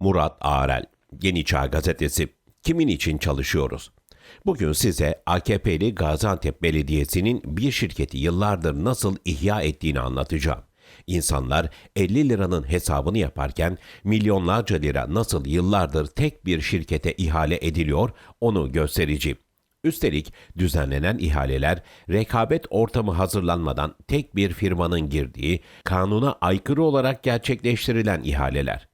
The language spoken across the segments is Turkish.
Murat Ağrel, Yeni Çağ Gazetesi. Kimin için çalışıyoruz? Bugün size AKP'li Gaziantep Belediyesi'nin bir şirketi yıllardır nasıl ihya ettiğini anlatacağım. İnsanlar 50 liranın hesabını yaparken milyonlarca lira nasıl yıllardır tek bir şirkete ihale ediliyor onu göstereceğim. Üstelik düzenlenen ihaleler rekabet ortamı hazırlanmadan tek bir firmanın girdiği, kanuna aykırı olarak gerçekleştirilen ihaleler.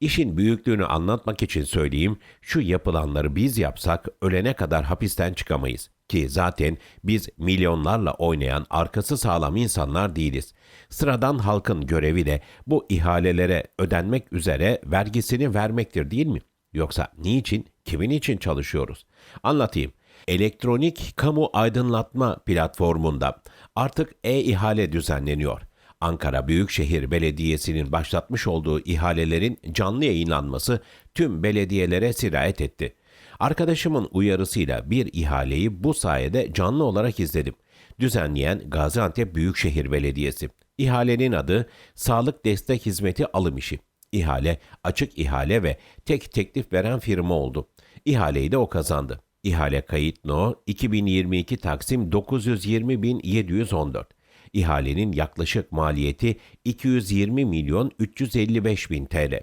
İşin büyüklüğünü anlatmak için söyleyeyim, şu yapılanları biz yapsak ölene kadar hapisten çıkamayız. Ki zaten biz milyonlarla oynayan arkası sağlam insanlar değiliz. Sıradan halkın görevi de bu ihalelere ödenmek üzere vergisini vermektir değil mi? Yoksa niçin, kimin için çalışıyoruz? Anlatayım. Elektronik kamu aydınlatma platformunda artık e-ihale düzenleniyor. Ankara Büyükşehir Belediyesi'nin başlatmış olduğu ihalelerin canlı yayınlanması tüm belediyelere sirayet etti. Arkadaşımın uyarısıyla bir ihaleyi bu sayede canlı olarak izledim. Düzenleyen Gaziantep Büyükşehir Belediyesi. İhalenin adı Sağlık Destek Hizmeti Alım İşi. İhale açık ihale ve tek teklif veren firma oldu. İhaleyi de o kazandı. İhale kayıt no 2022 Taksim 920.714. İhalenin yaklaşık maliyeti 220 milyon 355 bin TL.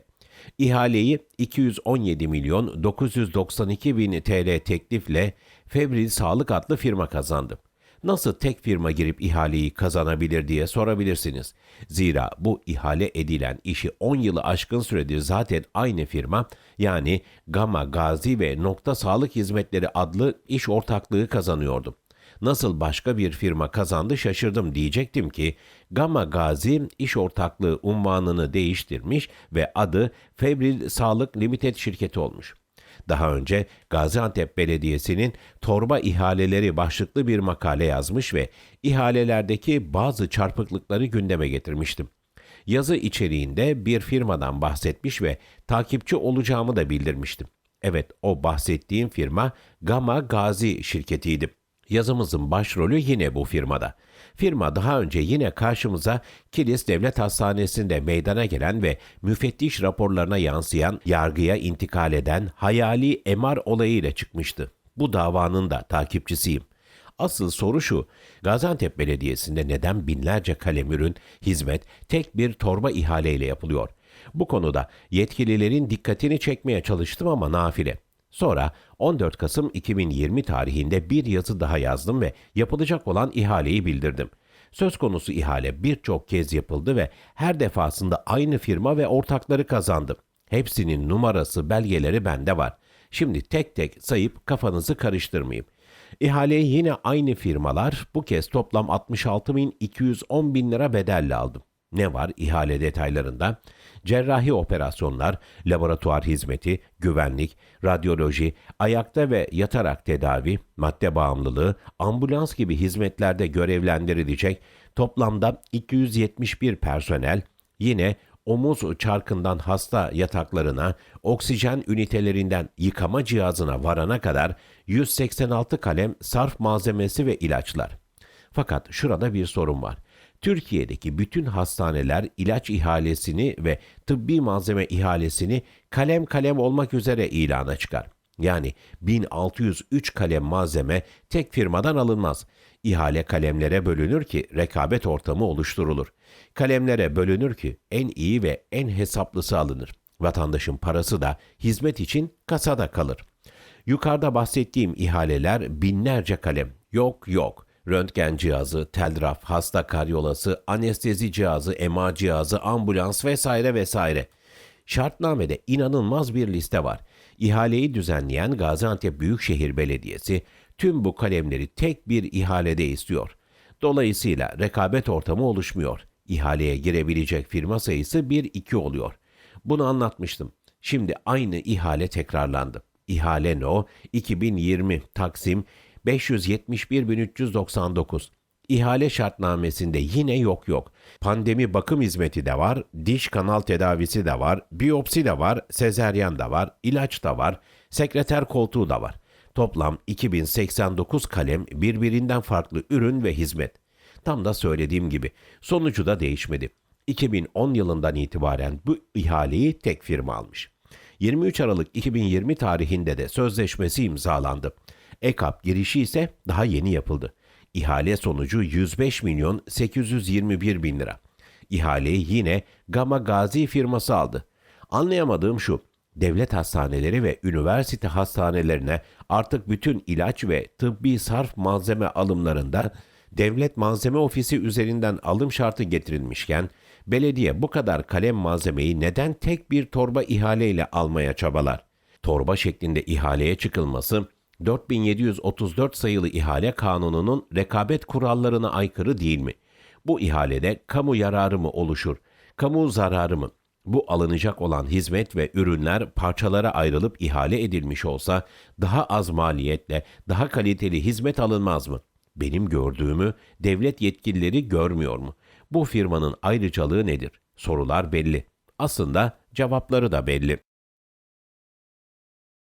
İhaleyi 217 milyon 992 bin TL teklifle Febril Sağlık adlı firma kazandı. Nasıl tek firma girip ihaleyi kazanabilir diye sorabilirsiniz. Zira bu ihale edilen işi 10 yılı aşkın süredir zaten aynı firma yani Gamma Gazi ve Nokta Sağlık Hizmetleri adlı iş ortaklığı kazanıyordu nasıl başka bir firma kazandı şaşırdım diyecektim ki Gamma Gazi iş ortaklığı unvanını değiştirmiş ve adı Febril Sağlık Limited şirketi olmuş. Daha önce Gaziantep Belediyesi'nin torba ihaleleri başlıklı bir makale yazmış ve ihalelerdeki bazı çarpıklıkları gündeme getirmiştim. Yazı içeriğinde bir firmadan bahsetmiş ve takipçi olacağımı da bildirmiştim. Evet, o bahsettiğim firma Gamma Gazi şirketiydi. Yazımızın başrolü yine bu firmada. Firma daha önce yine karşımıza Kilis Devlet Hastanesi'nde meydana gelen ve müfettiş raporlarına yansıyan, yargıya intikal eden hayali MR olayıyla çıkmıştı. Bu davanın da takipçisiyim. Asıl soru şu, Gaziantep Belediyesi'nde neden binlerce kalem ürün, hizmet tek bir torba ihaleyle yapılıyor? Bu konuda yetkililerin dikkatini çekmeye çalıştım ama nafile. Sonra 14 Kasım 2020 tarihinde bir yazı daha yazdım ve yapılacak olan ihaleyi bildirdim. Söz konusu ihale birçok kez yapıldı ve her defasında aynı firma ve ortakları kazandı. Hepsinin numarası, belgeleri bende var. Şimdi tek tek sayıp kafanızı karıştırmayayım. İhaleye yine aynı firmalar bu kez toplam 66.210 bin lira bedelle aldım. Ne var ihale detaylarında? Cerrahi operasyonlar, laboratuvar hizmeti, güvenlik, radyoloji, ayakta ve yatarak tedavi, madde bağımlılığı, ambulans gibi hizmetlerde görevlendirilecek toplamda 271 personel, yine omuz çarkından hasta yataklarına, oksijen ünitelerinden yıkama cihazına varana kadar 186 kalem sarf malzemesi ve ilaçlar. Fakat şurada bir sorun var. Türkiye'deki bütün hastaneler ilaç ihalesini ve tıbbi malzeme ihalesini kalem kalem olmak üzere ilana çıkar. Yani 1603 kalem malzeme tek firmadan alınmaz. İhale kalemlere bölünür ki rekabet ortamı oluşturulur. Kalemlere bölünür ki en iyi ve en hesaplısı alınır. Vatandaşın parası da hizmet için kasada kalır. Yukarıda bahsettiğim ihaleler binlerce kalem. Yok yok röntgen cihazı, telgraf, hasta karyolası, anestezi cihazı, MR cihazı, ambulans vesaire vesaire. Şartnamede inanılmaz bir liste var. İhaleyi düzenleyen Gaziantep Büyükşehir Belediyesi tüm bu kalemleri tek bir ihalede istiyor. Dolayısıyla rekabet ortamı oluşmuyor. İhaleye girebilecek firma sayısı 1-2 oluyor. Bunu anlatmıştım. Şimdi aynı ihale tekrarlandı. İhale No 2020 Taksim 571.399. İhale şartnamesinde yine yok yok. Pandemi bakım hizmeti de var, diş kanal tedavisi de var, biyopsi de var, sezeryan da var, ilaç da var, sekreter koltuğu da var. Toplam 2089 kalem birbirinden farklı ürün ve hizmet. Tam da söylediğim gibi sonucu da değişmedi. 2010 yılından itibaren bu ihaleyi tek firma almış. 23 Aralık 2020 tarihinde de sözleşmesi imzalandı. EKAP girişi ise daha yeni yapıldı. İhale sonucu 105 milyon 821 bin lira. İhaleyi yine Gama Gazi firması aldı. Anlayamadığım şu, devlet hastaneleri ve üniversite hastanelerine artık bütün ilaç ve tıbbi sarf malzeme alımlarında devlet malzeme ofisi üzerinden alım şartı getirilmişken, belediye bu kadar kalem malzemeyi neden tek bir torba ihaleyle almaya çabalar? Torba şeklinde ihaleye çıkılması, 4734 sayılı ihale kanununun rekabet kurallarına aykırı değil mi? Bu ihalede kamu yararı mı oluşur? Kamu zararı mı? Bu alınacak olan hizmet ve ürünler parçalara ayrılıp ihale edilmiş olsa daha az maliyetle daha kaliteli hizmet alınmaz mı? Benim gördüğümü devlet yetkilileri görmüyor mu? Bu firmanın ayrıcalığı nedir? Sorular belli. Aslında cevapları da belli.